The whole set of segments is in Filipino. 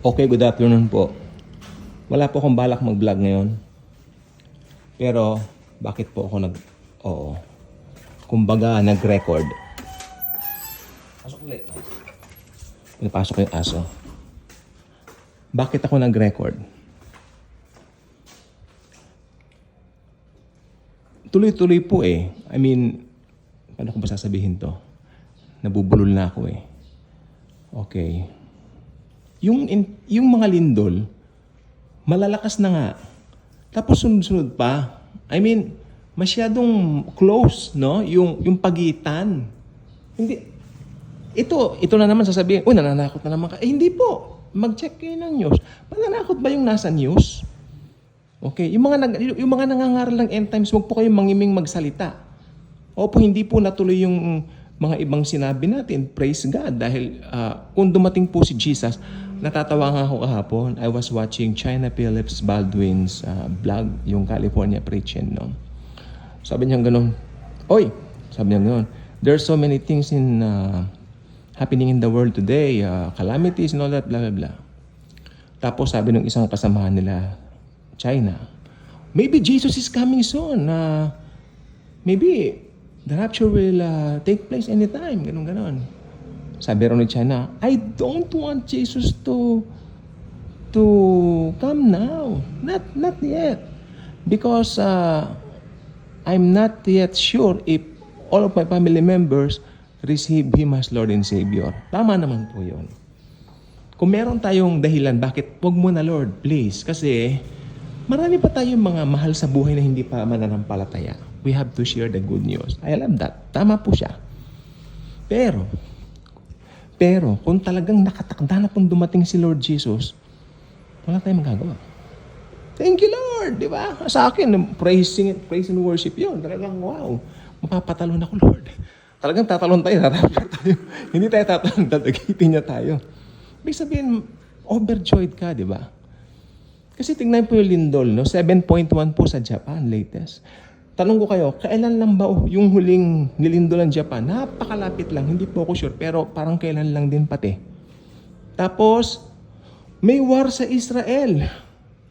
Okay, good afternoon po. Wala po akong balak mag-vlog ngayon. Pero, bakit po ako nag... Oo. Kumbaga, nag-record. Pasok ulit. Pinapasok ko yung aso. Bakit ako nag-record? Tuloy-tuloy po eh. I mean, paano ko ba sasabihin to? Nabubulol na ako eh. Okay. Yung, in- yung mga lindol, malalakas na nga. Tapos sunod-sunod pa. I mean, masyadong close, no? Yung, yung pagitan. Hindi, ito, ito na naman sasabihin, uy, nananakot na naman ka. Eh, hindi po. Mag-check kayo ng news. Mananakot ba yung nasa news? Okay, yung mga nag, yung mga nangangaral ng end times, wag po kayong mangiming magsalita. Opo, hindi po natuloy yung mga ibang sinabi natin. Praise God. Dahil ah, kung dumating po si Jesus, natatawa nga ako kahapon. I was watching China Phillips Baldwin's ah, vlog, yung California Preaching. No? Sabi niya ganun, Oy! Sabi niya ganun, there's so many things in ah, happening in the world today, ah, calamities and all that, blah, blah, blah. Tapos sabi ng isang kasamahan nila, China, maybe Jesus is coming soon. Uh, maybe the rapture will uh, take place anytime. Ganun, ganon. Sabi rin ni China, I don't want Jesus to to come now. Not not yet. Because uh, I'm not yet sure if all of my family members receive Him as Lord and Savior. Tama naman po yun. Kung meron tayong dahilan, bakit wag mo na Lord, please? Kasi marami pa tayong mga mahal sa buhay na hindi pa mananampalataya. We have to share the good news. I love that. Tama po siya. Pero, pero kung talagang nakatakda na pong dumating si Lord Jesus, wala tayong magagawa. Thank you, Lord! Di ba? Sa akin, praising, praise and worship yun. Talagang, wow, mapapatalon ako, Lord. Talagang tatalon tayo, tatapos tayo. Hindi tayo tatalon, tatagitin niya tayo. Ibig sabihin, overjoyed ka, di ba? Kasi tingnan po yung lindol, no? 7.1 po sa Japan, latest. Tanong ko kayo, kailan lang ba yung huling nilindol ng Japan? Napakalapit lang, hindi po ako sure, pero parang kailan lang din pati. Tapos, may war sa Israel.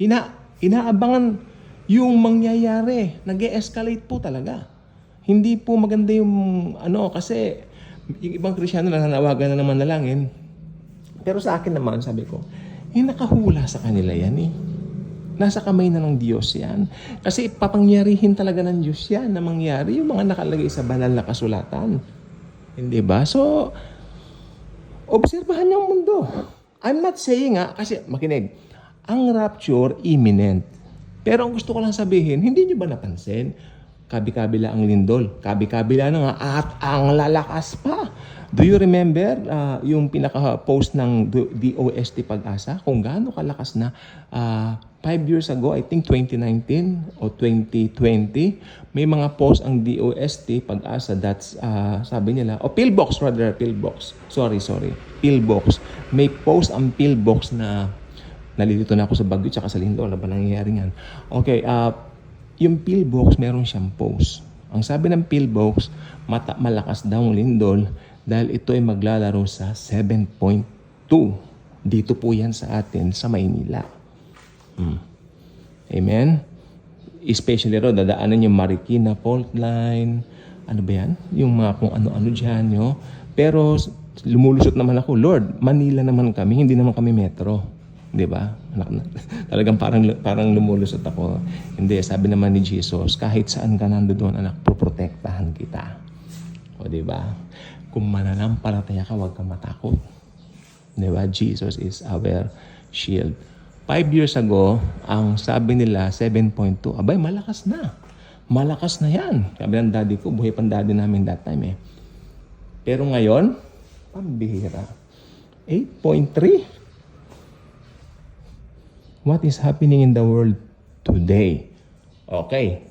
Ina, inaabangan yung mangyayari. nag escalate po talaga. Hindi po maganda yung ano, kasi yung ibang krisyano nananawagan na naman nalangin. Pero sa akin naman, sabi ko, eh nakahula sa kanila yan eh. Nasa kamay na ng Diyos yan. Kasi papangyarihin talaga ng Diyos yan na mangyari yung mga nakalagay sa banal na kasulatan. Hindi ba? So, obserbahan ang mundo. I'm not saying nga, kasi makinig, ang rapture imminent. Pero ang gusto ko lang sabihin, hindi niyo ba napansin? Kabi-kabila ang lindol. Kabi-kabila na nga at ang lalakas pa. Do you remember uh, yung pinaka-post ng DOST Pag-asa? Kung gaano kalakas na uh, five years ago, I think 2019 o 2020, may mga post ang DOST Pag-asa that's, uh, sabi nila, o Pillbox rather, Pillbox. Sorry, sorry. Pillbox. May post ang Pillbox na nalilito na ako sa Bagyo tsaka sa Lindol. Ano ba nangyayari yan? Okay, uh, yung pillbox, meron siyang post. Ang sabi ng pillbox, mata, malakas daw ang lindol dahil ito ay maglalaro sa 7.2. Dito po yan sa atin, sa Maynila. Hmm. Amen? Especially ro, dadaanan yung Marikina fault line. Ano ba yan? Yung mga kung ano-ano dyan, yo. Pero lumulusot naman ako, Lord, Manila naman kami, hindi naman kami metro. 'di ba? Talagang parang parang lumulusot ako. Hindi, sabi naman ni Jesus, kahit saan ka nandoon, anak, poprotektahan kita. O 'di ba? Kung mananampalataya ka, huwag kang matakot. 'Di ba? Jesus is our shield. Five years ago, ang sabi nila 7.2, abay, malakas na. Malakas na yan. Sabi ng daddy ko, buhay pang daddy namin that time eh. Pero ngayon, pambihira. 8.3. What is happening in the world today? Okay.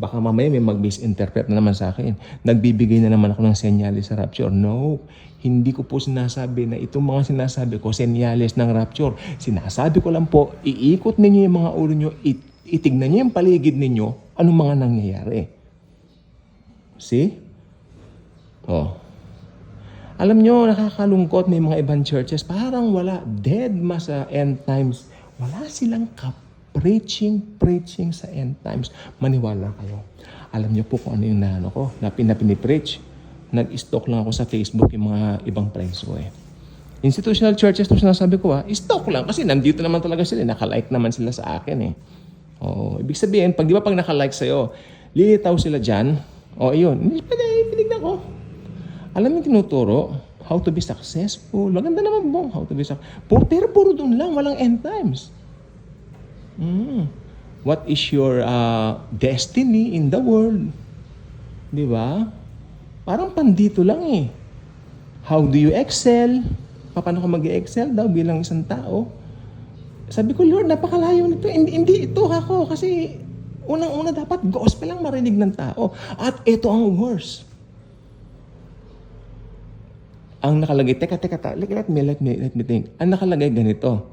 Baka mamaya may mag-misinterpret na naman sa akin. Nagbibigay na naman ako ng senyales sa rapture. No. Hindi ko po sinasabi na itong mga sinasabi ko, senyales ng rapture. Sinasabi ko lang po, iikot ninyo yung mga ulo nyo, it- itignan nyo yung paligid ninyo, anong mga nangyayari. See? Oh. Alam nyo, nakakalungkot may mga ibang churches, parang wala, dead ma sa end times. Wala silang ka-preaching, preaching sa end times. Maniwala kayo. Alam nyo po kung ano yung naano ko, na pinapinipreach. Nag-stock lang ako sa Facebook yung mga ibang friends ko eh. Institutional churches, ito sinasabi ko ha, stock lang kasi nandito naman talaga sila, nakalike naman sila sa akin eh. Oo, ibig sabihin, pag di ba pag nakalike sa'yo, lilitaw sila dyan, o yun, pwede, pinignan ko. Alam yung tinuturo, how to be successful. Maganda naman po, how to be successful. Pero puro doon lang, walang end times. Mm. What is your uh, destiny in the world? Di ba? Parang pandito lang eh. How do you excel? Paano ka mag excel daw bilang isang tao? Sabi ko, Lord, napakalayo nito. Hindi, hindi ito ako kasi unang-una dapat gospel lang marinig ng tao. At ito ang worst. Ang nakalagay, teka, teka, teka, let, let me, let me, let me think. Ang nakalagay ganito,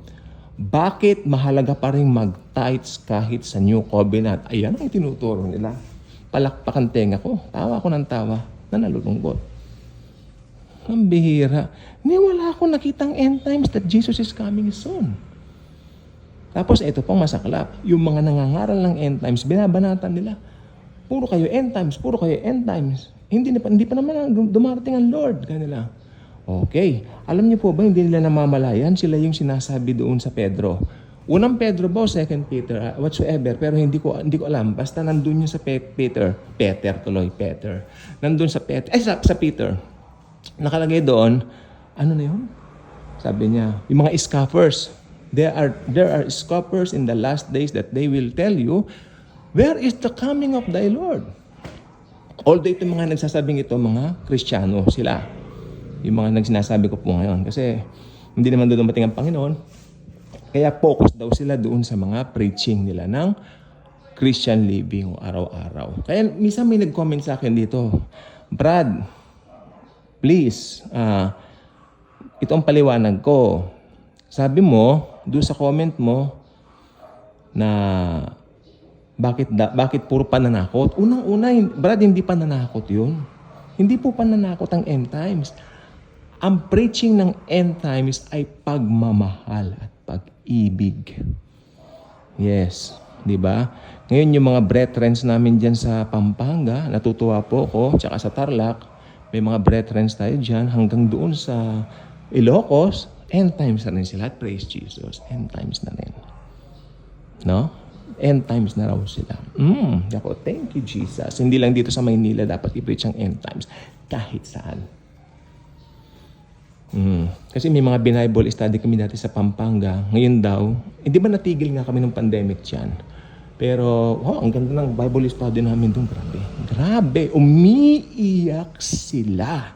bakit mahalaga pa rin mag-tights kahit sa New Covenant? Ayan ang tinuturo nila. Palakpakan tenga ko. Tawa ko ng tawa na nalulungkot. Ang bihira. Ni wala akong nakitang end times that Jesus is coming soon. Tapos ito pang masaklap. Yung mga nangangaral ng end times, binabanatan nila. Puro kayo end times, puro kayo end times. Hindi, hindi pa naman dumarating ang Lord. Kanila. Okay. Alam niyo po ba, hindi nila namamalayan? Sila yung sinasabi doon sa Pedro. Unang Pedro ba o second Peter? Uh, whatsoever. Pero hindi ko hindi ko alam. Basta nandun yun sa Pe- Peter. Peter tuloy, Peter. Nandun sa Peter. Eh, sa, sa Peter. Nakalagay doon, ano na yun? Sabi niya, yung mga scoffers. There are, there are scoffers in the last days that they will tell you, where is the coming of thy Lord? Although ito mga nagsasabing ito, mga Kristiyano sila. Yung mga nagsinasabi ko po ngayon. Kasi hindi naman doon dumating ang Panginoon. Kaya focus daw sila doon sa mga preaching nila ng Christian living araw-araw. Kaya minsan may nag-comment sa akin dito, Brad, please, ah, ito ang paliwanag ko. Sabi mo, doon sa comment mo, na bakit da, bakit puro pananakot? Unang-una, Brad, hindi pananakot 'yun. Hindi po pananakot ang end times. Ang preaching ng end times ay pagmamahal at pag-ibig. Yes, 'di ba? Ngayon yung mga brethren namin diyan sa Pampanga, natutuwa po ako, tsaka sa Tarlac, may mga brethren tayo diyan hanggang doon sa Ilocos, end times na rin sila. At praise Jesus, end times na rin. No? End times na raw sila. Mm, ako, thank you Jesus. Hindi lang dito sa Maynila dapat i-preach ang end times. Kahit saan. Mm. Kasi may mga Bible study kami dati sa Pampanga. Ngayon daw, hindi ba natigil nga kami ng pandemic dyan? Pero, oh, ang ganda ng Bible study namin doon. Grabe. Grabe. Umiiyak sila.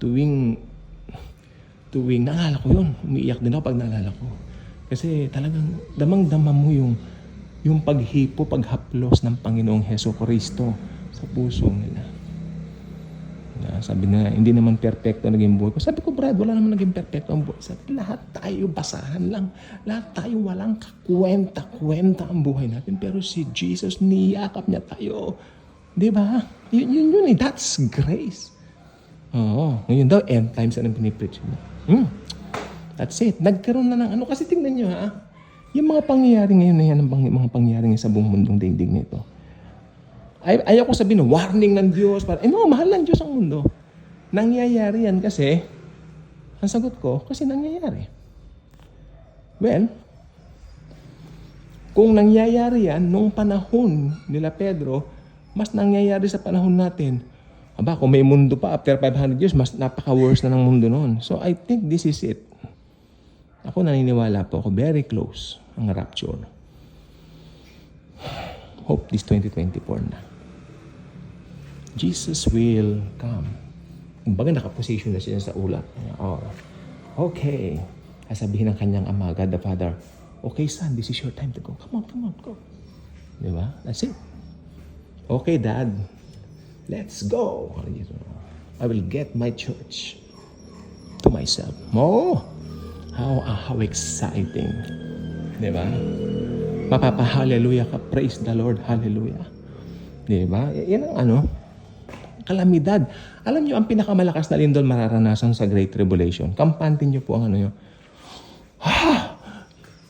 Tuwing, tuwing, naalala ko yun. Umiiyak din ako pag naalala ko. Kasi talagang damang-dama mo yung, yung paghipo, paghaplos ng Panginoong Heso Kristo sa puso nila. Na sabi na, hindi naman perfecto naging buhay ko. Sabi ko, Brad, wala naman naging perfecto ang buhay. Sabi, lahat tayo basahan lang. Lahat tayo walang kakwenta-kwenta ang buhay natin. Pero si Jesus, niyakap niya tayo. Di ba? Yun, yun, yun eh. That's grace. Oo. Ngayon daw, end times ang pinipreach mo. Hmm. That's it. Nagkaroon na ng ano. Kasi tingnan nyo ha. Yung mga pangyayari ngayon na yan, ang mga pangyayari ngayon sa buong mundong daigdig nito. Ay, ayaw ko sabihin, warning ng Diyos. Para, eh no, mahal ng Diyos ang mundo. Nangyayari yan kasi, ang sagot ko, kasi nangyayari. Well, kung nangyayari yan nung panahon nila Pedro, mas nangyayari sa panahon natin. Aba, kung may mundo pa after 500 years, mas napaka-worse na ng mundo noon. So I think this is it. Ako naniniwala po ako, very close ang rapture. Hope this 2024 na. Jesus will come. Kumbaga nakaposition na siya sa ulap. Oh, okay. Sasabihin ng kanyang ama, God the Father, okay son, this is your time to go. Come on, come on, go. Di ba? That's it. Okay, Dad. Let's go. I will get my church to myself. Oh, how, ah, how exciting. Di ba? Mapapa-hallelujah ka. Praise the Lord. Hallelujah. Di ba? Yan ang ano. Kalamidad. Alam nyo, ang pinakamalakas na lindol mararanasan sa Great Tribulation. Kampantin nyo po ang ano nyo.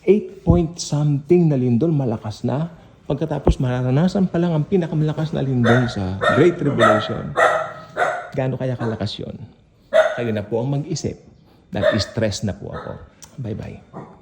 8 point something na lindol, malakas na. Pagkatapos mararanasan pa lang ang pinakamalakas na lindol sa Great Tribulation. Gaano kaya kalakas yon? Kayo na po ang mag-isip. That is stress na po ako. Bye-bye.